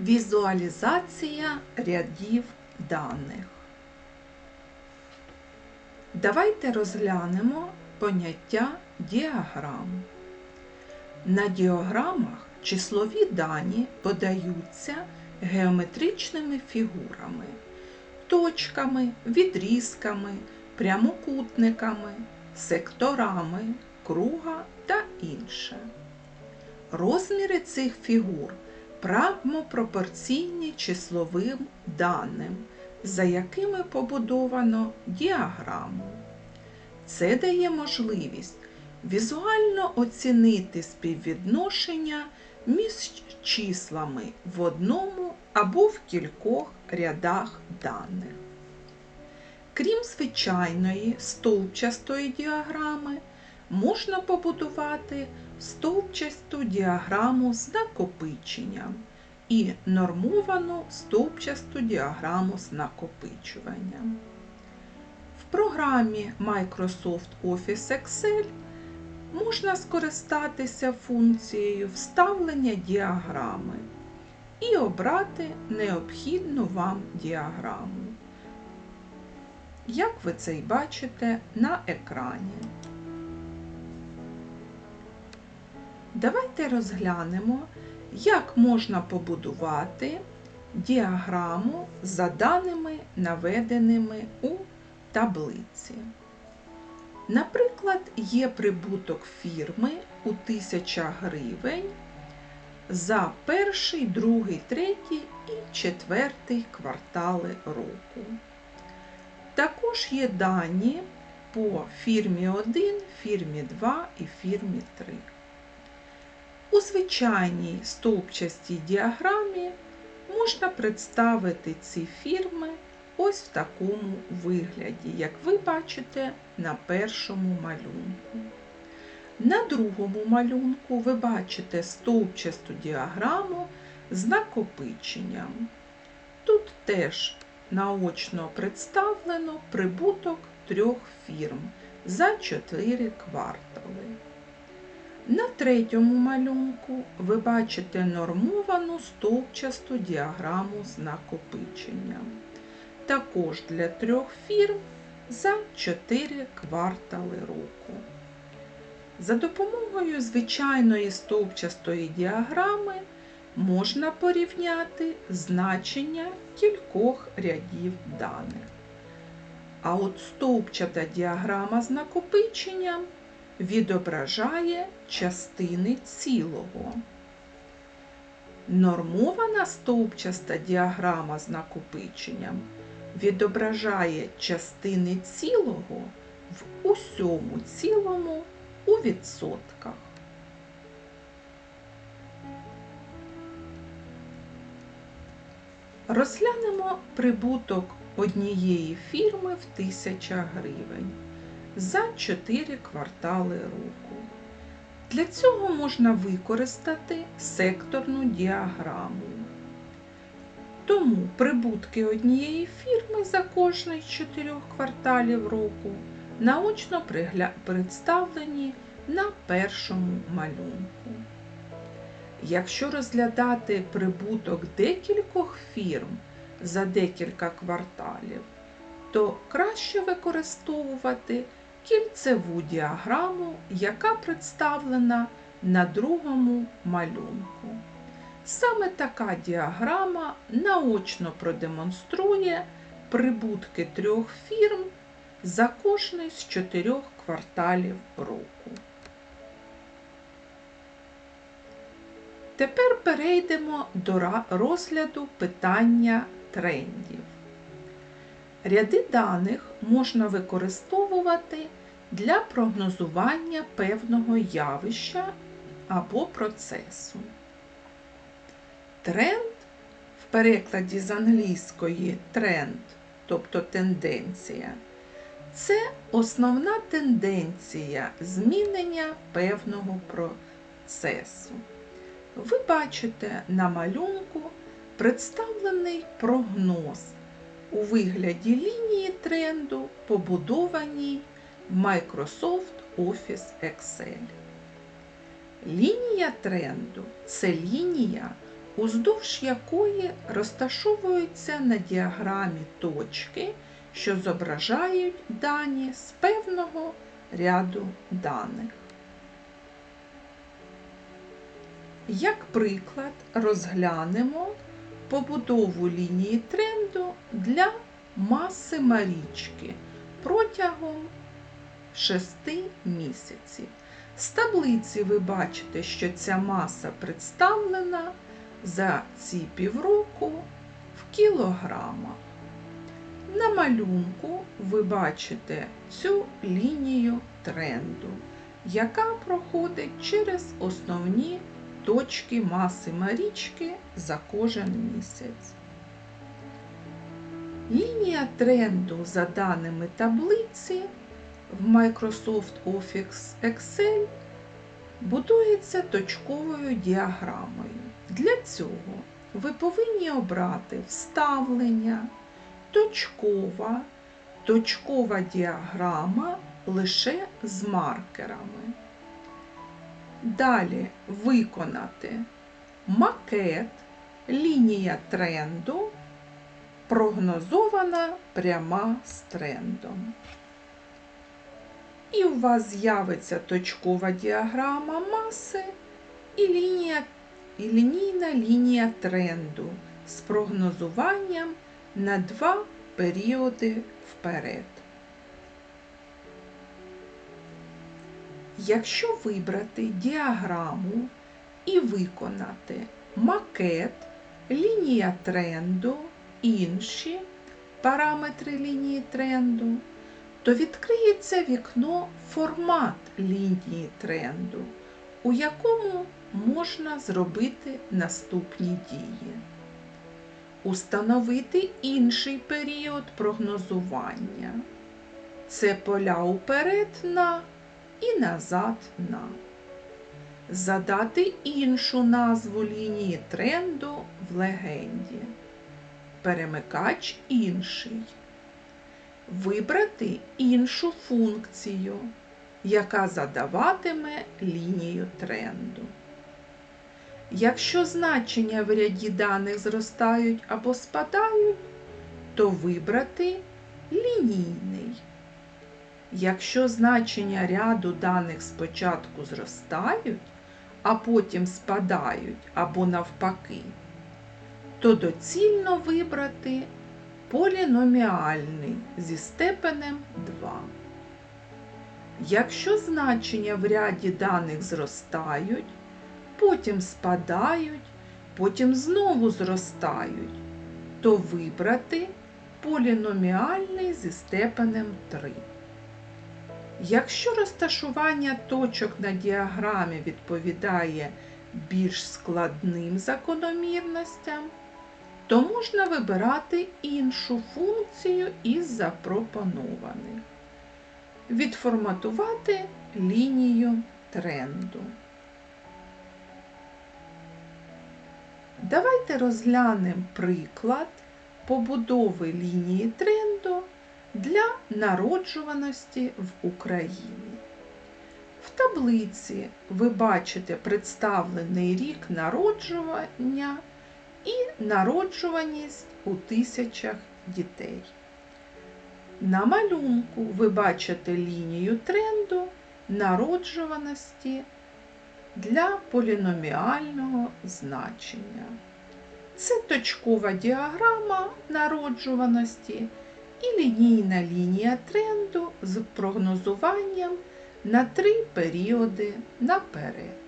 Візуалізація рядів даних. Давайте розглянемо поняття діаграм. На діаграмах числові дані подаються геометричними фігурами, точками, відрізками, прямокутниками, секторами, круга та інше. Розміри цих фігур прямо пропорційні числовим даним, за якими побудовано діаграму. Це дає можливість візуально оцінити співвідношення між числами в одному або в кількох рядах даних. Крім звичайної стовпчастої діаграми, можна побудувати стовпчасту діаграму з накопиченням і нормовану стовпчасту діаграму з накопичуванням. В програмі Microsoft Office Excel можна скористатися функцією вставлення діаграми і обрати необхідну вам діаграму. Як ви це й бачите на екрані. Давайте розглянемо, як можна побудувати діаграму за даними, наведеними у таблиці. Наприклад, є прибуток фірми у 1000 гривень за перший, другий, третій і четвертий квартали року. Також є дані по фірмі 1, фірмі 2 і фірмі 3. У звичайній стовпчастій діаграмі можна представити ці фірми ось в такому вигляді, як ви бачите на першому малюнку. На другому малюнку ви бачите стовпчасту діаграму з накопиченням. Тут теж наочно представлено прибуток трьох фірм за 4 квартали. На третьому малюнку ви бачите нормовану стовпчасту діаграму з накопиченням. Також для трьох фірм за 4 квартали року. За допомогою звичайної стовпчастої діаграми можна порівняти значення кількох рядів даних. А от стовпчата діаграма з накопиченням відображає частини цілого. Нормована стовпчаста діаграма з накопиченням відображає частини цілого в усьому цілому у відсотках. Розглянемо прибуток однієї фірми в 1000 гривень за 4 квартали року. Для цього можна використати секторну діаграму. Тому прибутки однієї фірми за кожний з 4 кварталів року наочно представлені на першому малюнку. Якщо розглядати прибуток декількох фірм за декілька кварталів, то краще використовувати кільцеву діаграму, яка представлена на другому малюнку. Саме така діаграма наочно продемонструє прибутки трьох фірм за кожний з чотирьох кварталів року. Тепер перейдемо до розгляду питання трендів. Ряди даних можна використовувати для прогнозування певного явища або процесу. Тренд в перекладі з англійської тренд, тобто тенденція, це основна тенденція змінення певного процесу. Ви бачите на малюнку представлений прогноз у вигляді лінії тренду, побудованій Microsoft Office Excel. Лінія тренду це лінія, уздовж якої розташовуються на діаграмі точки, що зображають дані з певного ряду даних. Як приклад, розглянемо побудову лінії тренду для маси Марічки протягом 6 місяців. З таблиці ви бачите, що ця маса представлена за ці півроку в кілограмах. На малюнку ви бачите цю лінію тренду, яка проходить через основні точки маси Марічки за кожен місяць. Лінія тренду за даними таблиці в Microsoft Office Excel будується точковою діаграмою. Для цього ви повинні обрати вставлення, точкова, точкова діаграма лише з маркерами. Далі виконати макет, лінія тренду, прогнозована пряма з трендом. І у вас з'явиться точкова діаграма маси і, лінія, і лінійна лінія тренду з прогнозуванням на два періоди вперед. Якщо вибрати діаграму і виконати макет, лінія тренду, інші параметри лінії тренду, то відкриється вікно формат лінії тренду, у якому можна зробити наступні дії. Установити інший період прогнозування. Це поля уперед на і назад на. Задати іншу назву лінії тренду в легенді. Перемикач інший. Вибрати іншу функцію, яка задаватиме лінію тренду. Якщо значення в ряді даних зростають або спадають, то вибрати лінійний. Якщо значення ряду даних спочатку зростають, а потім спадають або навпаки, то доцільно вибрати поліноміальний зі степенем 2. Якщо значення в ряді даних зростають, потім спадають, потім знову зростають, то вибрати поліноміальний зі степенем 3. Якщо розташування точок на діаграмі відповідає більш складним закономірностям, то можна вибирати іншу функцію із запропонованих. Відформатувати лінію тренду. Давайте розглянемо приклад побудови лінії тренду для народжуваності в Україні. В таблиці ви бачите представлений рік народжування і народжуваність у тисячах дітей. На малюнку ви бачите лінію тренду народжуваності для поліноміального значення. Це точкова діаграма народжуваності і лінійна лінія тренду з прогнозуванням на три періоди наперед.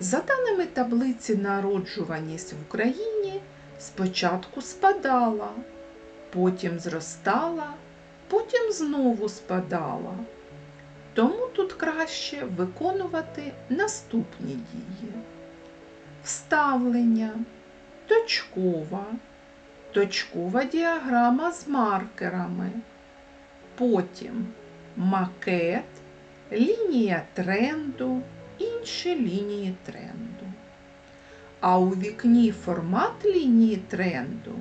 За даними таблиці народжуваність в Україні спочатку спадала, потім зростала, потім знову спадала. Тому тут краще виконувати наступні дії. Вставлення, точкова, точкова діаграма з маркерами, потім макет, лінія тренду, інші лінії тренду. А у вікні формат лінії тренду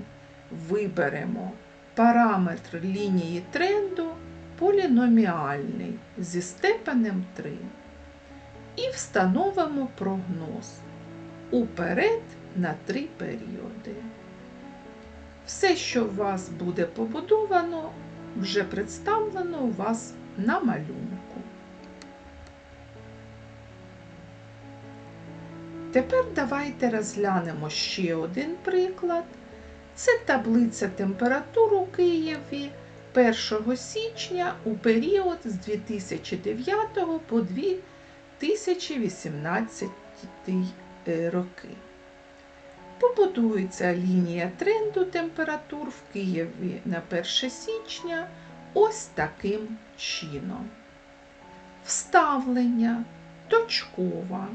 виберемо параметр лінії тренду поліноміальний зі степенем 3 і встановимо прогноз. уперед на три періоди. Все, що у вас буде побудовано, вже представлено у вас на малюнку. Тепер давайте розглянемо ще один приклад. Це таблиця температур у Києві 1 січня у період з 2009 по 2018 е, роки. Побудується лінія тренду температур в Києві на 1 січня ось таким чином. Вставлення точкова,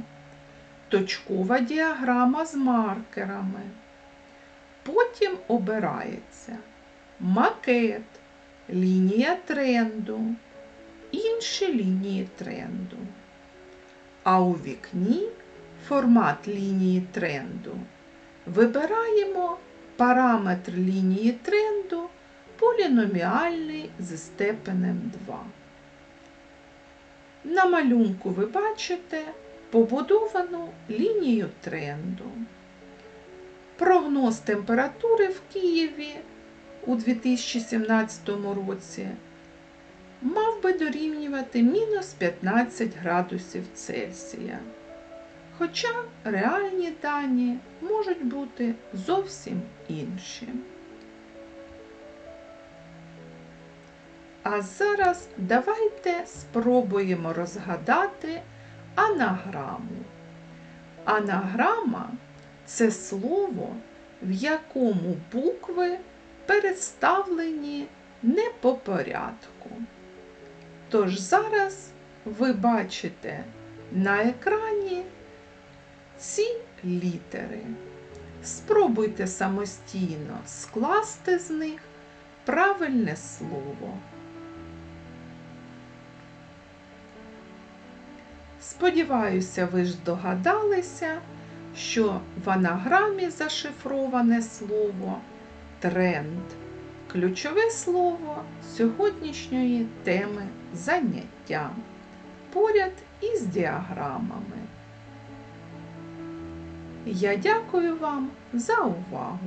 точкова діаграма з маркерами. Потім обирається макет, лінія тренду, інші лінії тренду. А у вікні формат лінії тренду вибираємо параметр лінії тренду поліноміальний зі степенем 2. На малюнку ви бачите побудовану лінію тренду. Прогноз температури в Києві у 2017 році мав би дорівнювати мінус 15 градусів Цельсія. Хоча реальні дані можуть бути зовсім інші. А зараз давайте спробуємо розгадати анаграму. Анаграма це слово, в якому букви переставлені не по порядку. Тож зараз ви бачите на екрані літери. Спробуйте самостійно скласти з них правильне слово. Сподіваюся, ви ж здогадалися, що в анаграмі зашифроване слово тренд. Ключове слово сьогоднішньої теми заняття поряд із діаграмами. Я дякую вам за увагу!